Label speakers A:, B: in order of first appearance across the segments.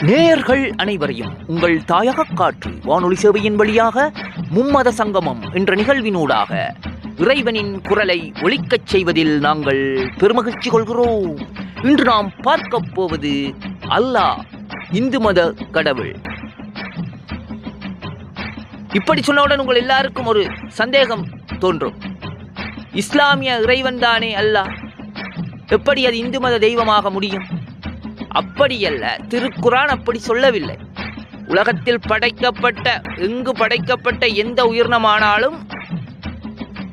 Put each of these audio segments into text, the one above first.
A: நேயர்கள் அனைவரையும் உங்கள் தாயக காற்று வானொலி சேவையின் வழியாக மும்மத சங்கமம் என்ற நிகழ்வினூடாக இறைவனின் குரலை ஒழிக்கச் செய்வதில் நாங்கள் பெருமகிழ்ச்சி கொள்கிறோம். இன்று நாம் பார்க்கப் போவது அல்லாஹ் இந்து மத கடவுள். இப்படி சொன்னவுடன் உங்கள் எல்லாருக்கும் ஒரு சந்தேகம் தோன்றும். இஸ்லாமிய இறைவன் தானே அல்லாஹ்? எப்படி அது இந்து மத தெய்வமாக முடியும்? அப்படியல்ல. திருக்குரான் அப்படி சொல்லவில்லை. உலகத்தில் படைக்கப்பட்ட எங்கு படைக்கப்பட்ட எந்த உயிரினமானாலும்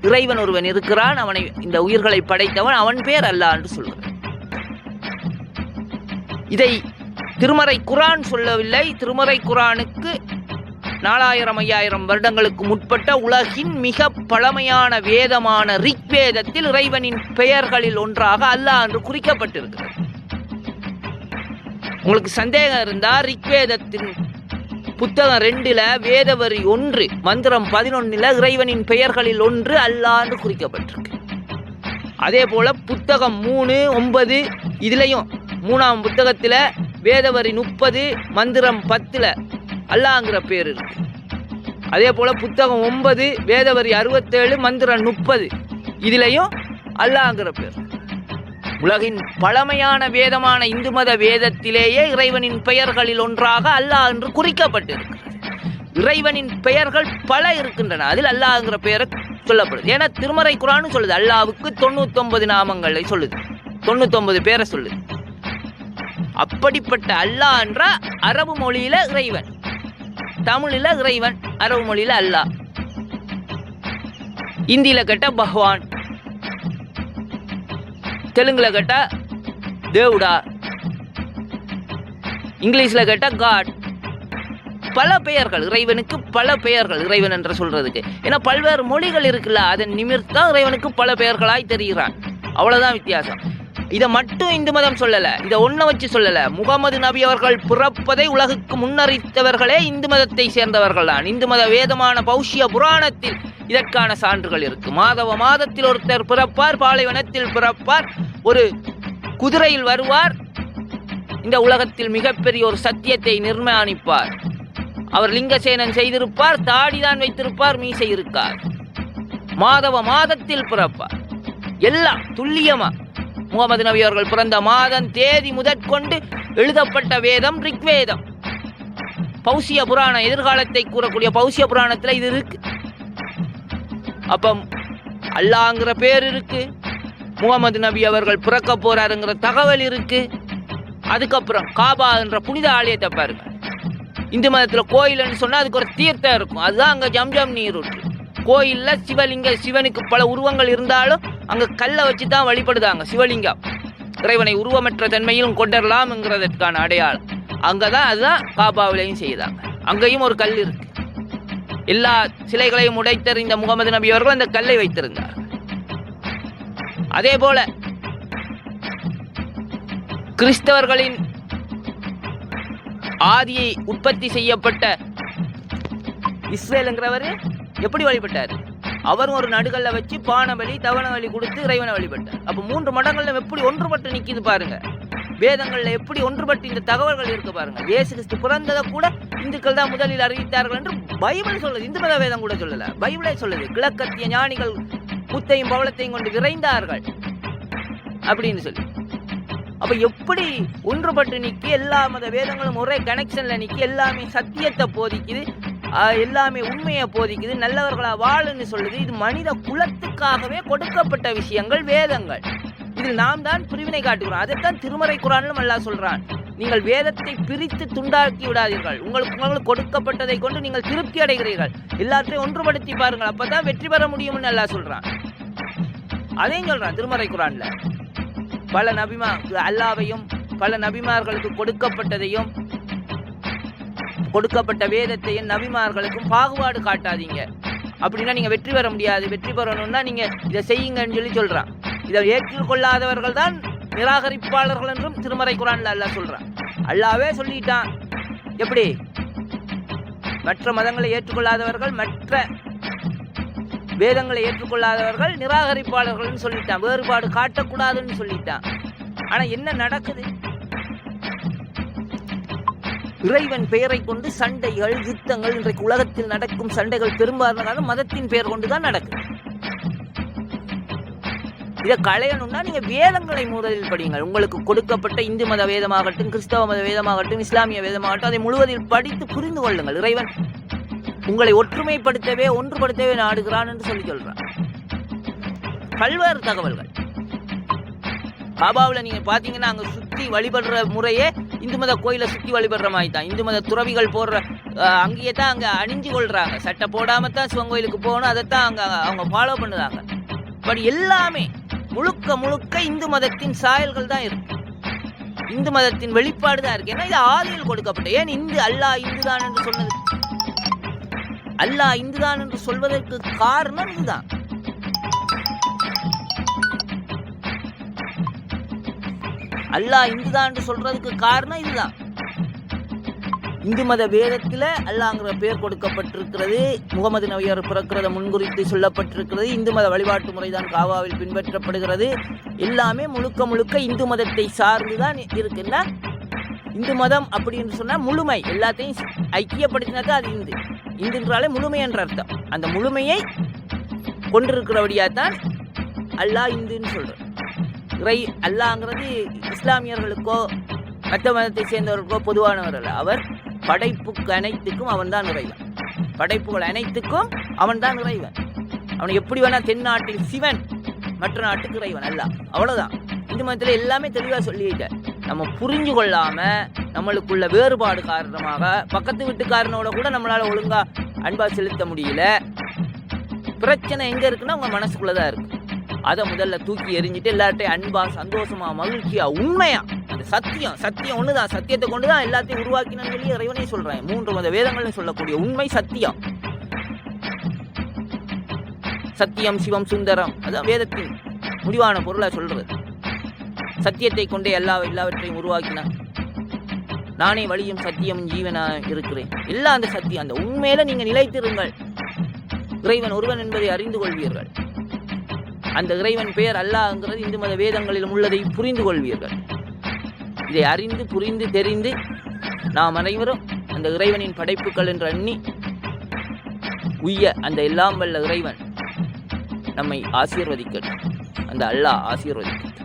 A: இறைவன் ஒருவன் இருக்கிறான். அவனை இந்த உயிர்களை படைத்தவன் அவன் பேர் அல்லாஹ் என்று சொல்கிறான் இதை திருமறை குரான் சொல்லவில்லை. திருமறை குரானுக்கு நாலாயிரம் ஐயாயிரம் வருடங்களுக்கு முற்பட்ட உலகின் மிக பழமையான வேதமான ரிக்வேதத்தில் இறைவனின் பெயர்களில் ஒன்றாக அல்லாஹ் என்று குறிக்கப்பட்டிருக்கிறது. உங்களுக்கு சந்தேகம் இருந்தா ரிக்வேதத்தின் புத்தகம் ரெண்டுல வேதவரி ஒன்று மந்திரம் பதினொன்னுல இறைவனின் பெயர்களில் ஒன்று அல்லான்னு குறிக்கப்பட்டிருக்கு. அதே போல புத்தகம் மூணு ஒன்பது இதுலயும் மூணாம் புத்தகத்துல வேதவரி முப்பது மந்திரம் பத்துல அல்லாங்கிற பேர் இருக்கு. அதே போல புத்தகம் ஒன்பது வேதவரி அறுபத்தேழு மந்திரம் முப்பது இதுலயும் அல்லாங்கிற பேர் உலகின் பழமையான வேதமான இந்து மத வேதத்திலேயே இறைவனின் பெயர்களில் ஒன்றாக அல்லாஹ் என்று குறிக்கப்பட்டிருக்கிறது. இறைவனின் பெயர்கள் பல இருக்கின்றன. அதில் அல்லாஹ்ங்கிற பெயரை சொல்லப்படுது. ஏன்னா திருமறை குரான் சொல்லுது. அல்லாவுக்கு தொண்ணூத்தொன்பது நாமங்களை சொல்லுது. தொண்ணூத்தொன்பது பேரை சொல்லுது. அப்படிப்பட்ட அல்லாஹ் என்ற அரபு மொழியில இறைவன். தமிழில் இறைவன் அரபு மொழியில அல்லாஹ். இந்தியில கேட்ட பகவான் தெலுங்குல கேட்டா தேவுடா. இங்கிலீஷ்ல கேட்டா காட். பல பெயர்கள் இறைவனுக்கு பல பெயர்கள் இறைவன் என்று சொல்றதுக்கு. ஏன்னா பல்வேறு மொழிகள் இருக்குல்ல அதன் நிமிர்த்தம் இறைவனுக்கு பல பெயர்களாய் தெரிகிறான். அவ்வளவுதான் வித்தியாசம். இதை மட்டும் இந்து மதம் சொல்லல இதை ஒன்ன வச்சு சொல்லல. முகமது நபி அவர்கள் பிறப்பதை உலகுக்கு முன்னறித்தவர்களே இந்து மதத்தை சேர்ந்தவர்கள் தான் இந்து மத வேதமான பௌஷ்ய புராணத்தில் இதற்கான சான்றுகள் இருக்கு. மாதவ மாதத்தில் ஒருத்தர் பிறப்பார் பாலைவனத்தில் பிறப்பார் ஒரு குதிரையில் வருவார் இந்த உலகத்தில் மிகப்பெரிய ஒரு சத்தியத்தை நிர்மாணிப்பார். அவர் லிங்கசேனன் செய்திருப்பார் தாடிதான் வைத்திருப்பார் மீசை இருக்கார். மாதவ மாதத்தில் பிறப்பார். எல்லாம் துல்லியமா. முகமது நபி அவர்கள் பிறந்த மாதம் தேதி முதற்கொண்டு எழுதப்பட்ட வேதம் ரிக்வேதம். பௌசிய புராணம் எதிர்காலத்தை கூறக்கூடிய பௌசிய புராணத்தில் இது இருக்கு. அப்போ அல்லாங்கிற பேர் இருக்கு. முகமது நபி அவர்கள் பிறக்க போறாருங்கிற தகவல் இருக்கு. அதுக்கப்புறம் காபா என்ற புனித ஆலயத்தை பாருங்க. இந்து மதத்தில் கோயில்னு சொன்னால் அதுக்கு ஒரு தீர்த்தம் இருக்கும். அதுதான் அங்கே ஜம்ஜம் நீர் ஊற்று கோயிலில் சிவலிங்க சிவனுக்கு பல உருவங்கள் இருந்தாலும் அங்கே கல்லை வச்சு தான் வழிபடுதாங்க. சிவலிங்கம். இறைவனை உருவமற்ற தன்மையிலும் கொண்டரலாம்ங்கிறதற்கான அடையாளம். அங்கே தான் அதுதான் காபாவிலையும் செய்தாங்க. அங்கேயும் ஒரு கல் இருக்குது எல்லா சிலைகளையும் உடைத்தறிந்த முகமது நபி அவர்கள் அந்த கல்லை வைத்திருந்தார். அதே போல கிறிஸ்தவர்களின் ஆதியை உற்பத்தி செய்யப்பட்ட இஸ்ரேலுங்கிறவர் எப்படி வழிபட்டார்? அவரும் ஒரு நடுகல்ல வச்சு பானபலி தவணபலி கொடுத்து இறைவனை வழிபட்டார். அப்ப மூன்று மடங்கள்ல எப்படி ஒன்றுபட்டு நிற்கிது பாருங்க. வேதங்களில் எப்படி ஒன்றுபட்டு இந்த தகவல்கள் இருக்கு பாருங்க. இயேசு கிறிஸ்து பிறந்ததை கூட இந்துக்கள் தான் முதலில் அறிவித்தார்கள் என்று பைபிள் சொல்லுது. இந்து மத வேதம் கூட சொல்லல. பைபிளே சொல்லுது. கிழக்கத்திய ஞானிகள் புத்தையும் பவளத்தையும் கொண்டு விரைந்தார்கள் அப்படின்னு சொல்லி. அப்ப எப்படி ஒன்றுபட்டு நிக்கி எல்லா மத வேதங்களும் ஒரே கனெக்ஷன்ல நிக்கி எல்லாமே சத்தியத்தை போதிக்குது எல்லாமே உண்மையை போதிக்குது நல்லவர்களா வாழுன்னு சொல்லுது. இது மனித குலத்துக்காகவே கொடுக்கப்பட்ட விஷயங்கள் வேதங்கள். இதில் நாம் தான் பிரிவினை காட்டுகிறோம். அதைத்தான் திருமறை குரானிலும் அல்லாஹ் சொல்றான். நீங்கள் வேதத்தை பிரித்து துண்டாக்கி விடாதீர்கள். உங்களுக்கு உங்களுக்கு கொடுக்கப்பட்டதை கொண்டு நீங்கள் திருப்தி அடைகிறீர்கள். எல்லாத்தையும் ஒன்றுபடுத்தி பாருங்கள். அப்பதான் வெற்றி பெற முடியும்னு அல்லாஹ் சொல்றான். அதையும் சொல்றான் திருமறை குரான்ல. பல நபிமா அல்லாவையும் பல நபிமார்களுக்கு கொடுக்கப்பட்டதையும் கொடுக்கப்பட்ட வேதத்தையும் நபிமார்களுக்கும் பாகுபாடு காட்டாதீங்க. அப்படின்னா நீங்க வெற்றி பெற முடியாது. வெற்றி பெறணும்னா நீங்க இதை செய்யுங்கன்னு சொல்லி சொல்றான். இதை ஏற்றுக்கொள்ளாதவர்கள் தான் நிராகரிப்பாளர்கள் என்றும் திருமறை குரான்ல அல்லாஹ் சொல்றான் அல்லாவே சொல்லிட்டான். எப்படி? மற்ற மதங்களை ஏற்றுக்கொள்ளாதவர்கள் மற்ற வேதங்களை ஏற்றுக்கொள்ளாதவர்கள் நிராகரிப்பாளர்கள்னு சொல்லிட்டான். வேறுபாடு காட்டக்கூடாதுன்னு சொல்லிட்டான். ஆனா என்ன நடக்குது? இறைவன் பெயரை கொண்டு சண்டைகள் யுத்தங்கள் இன்றைக்கு உலகத்தில் நடக்கும் சண்டைகள் பெரும்பாலான மதத்தின் பெயர் கொண்டுதான் நடக்குது. இதை களையணும்னா நீங்க வேதங்களை முதலில் படியுங்கள். உங்களுக்கு கொடுக்கப்பட்ட இந்து மத வேதமாகட்டும் கிறிஸ்தவ மத வேதமாகட்டும் இஸ்லாமிய வேதமாகட்டும் அதை முழுவதில் படித்து புரிந்து கொள்ளுங்கள். இறைவன் உங்களை ஒற்றுமைப்படுத்தவே ஒன்றுபடுத்தவே நாடுகிறான் என்று சொல்லி சொல்றான். பல்வேறு தகவல்கள். பாபாவில் நீங்க பாத்தீங்கன்னா அங்க சுத்தி வழிபடுற முறையே இந்து மத கோயிலை சுத்தி வழிபடுற மாதிரி தான் இந்து மத துறவிகள் போடுற அங்கேயே தான் அங்க அணிஞ்சு கொள்றாங்க. சட்டை போடாம தான் சிவன் கோயிலுக்கு போகணும் அதைத்தான் அங்க அவங்க ஃபாலோ பண்ணுறாங்க. பட் எல்லாமே முழுக்க முழுக்க இந்து மதத்தின் சாயல்கள் தான் இருக்கு இந்து மதத்தின் வெளிப்பாடு தான் இருக்கு. ஏன்னா இது ஆதியில் கொடுக்கப்பட்ட. ஏன் இந்து அல்லாஹ் இந்துதான் என்று சொன்னது? அல்லாஹ் இந்துதான் என்று சொல்வதற்கு காரணம் இதுதான். அல்லாஹ் இந்துதான் என்று சொல்றதுக்கு காரணம் இதுதான். இந்து மத வேதத்தில் அல்லாங்கிற பெயர் கொடுக்கப்பட்டிருக்கிறது. முகமது நவியர் பிறக்கிறத முன்குறித்து சொல்லப்பட்டிருக்கிறது. இந்து மத வழிபாட்டு முறைதான் காவாவில் பின்பற்றப்படுகிறது. எல்லாமே முழுக்க முழுக்க இந்து மதத்தை சார்ந்து தான் இருக்குன்னா இந்து மதம் அப்படின்னு சொன்னால் முழுமை. எல்லாத்தையும் ஐக்கியப்படுத்தினாக்கா அது இந்து. இந்து என்றாலே முழுமை என்ற அர்த்தம். அந்த முழுமையை கொண்டிருக்கிறபடியா தான் அல்லாஹ் இந்துன்னு சொல்றோம் இறை அல்லாங்கிறது இஸ்லாமியர்களுக்கோ மற்ற மதத்தை சேர்ந்தவர்களுக்கோ பொதுவானவர் அல்ல. அவர் படைப்புக்கு அனைத்துக்கும் அவன் தான் இறைவன். படைப்புகள் அனைத்துக்கும் அவன் தான் இறைவன். அவன் எப்படி வேணா தென்னாட்டில் சிவன் மற்ற நாட்டுக்கு இறைவன் அல்ல. அவ்வளவுதான். இந்து மதத்தில் எல்லாமே தெளிவாக சொல்லிட்டேன் நம்ம புரிஞ்சு கொள்ளாம நம்மளுக்குள்ள வேறுபாடு காரணமாக பக்கத்து வீட்டுக்காரனோட கூட நம்மளால ஒழுங்கா அன்பா செலுத்த முடியல. பிரச்சனை எங்க இருக்குன்னா உங்க மனசுக்குள்ளதான் இருக்கு. அதை முதல்ல தூக்கி எறிஞ்சிட்டு எல்லார்ட்டையும் அன்பா சந்தோஷமா மகிழ்ச்சியா உண்மையா அந்த சத்தியம் சத்தியம் ஒண்ணுதான். சத்தியத்தை கொண்டு தான் எல்லாத்தையும் உருவாக்கினு சொல்லி இறைவனே சொல்றேன். மூன்று மத வேதங்கள்னு சொல்லக்கூடிய உண்மை சத்தியம். சத்தியம் சிவம் சுந்தரம் அதான் வேதத்தின் முடிவான பொருளா சொல்றது. சத்தியத்தை கொண்டே எல்லா எல்லாவற்றையும் உருவாக்கினான். நானே வழியும் சத்தியம் ஜீவனா இருக்கிறேன். எல்லா அந்த சத்தியம். அந்த உண்மையில நீங்க நிலைத்திருங்கள். இறைவன் ஒருவன் என்பதை அறிந்து கொள்வீர்கள். அந்த இறைவன் பெயர் அல்லாஹ்ங்கிறது இந்து மத வேதங்களிலும் உள்ளதை புரிந்து கொள்வீர்கள். இதை அறிந்து புரிந்து தெரிந்து நாம் அனைவரும் அந்த இறைவனின் படைப்புகள் என்று எண்ணி உய்ய அந்த எல்லாம் வல்ல இறைவன் நம்மை ஆசீர்வதிக்கட்டும். அந்த அல்லாஹ் ஆசீர்வதிக்கட்டும்.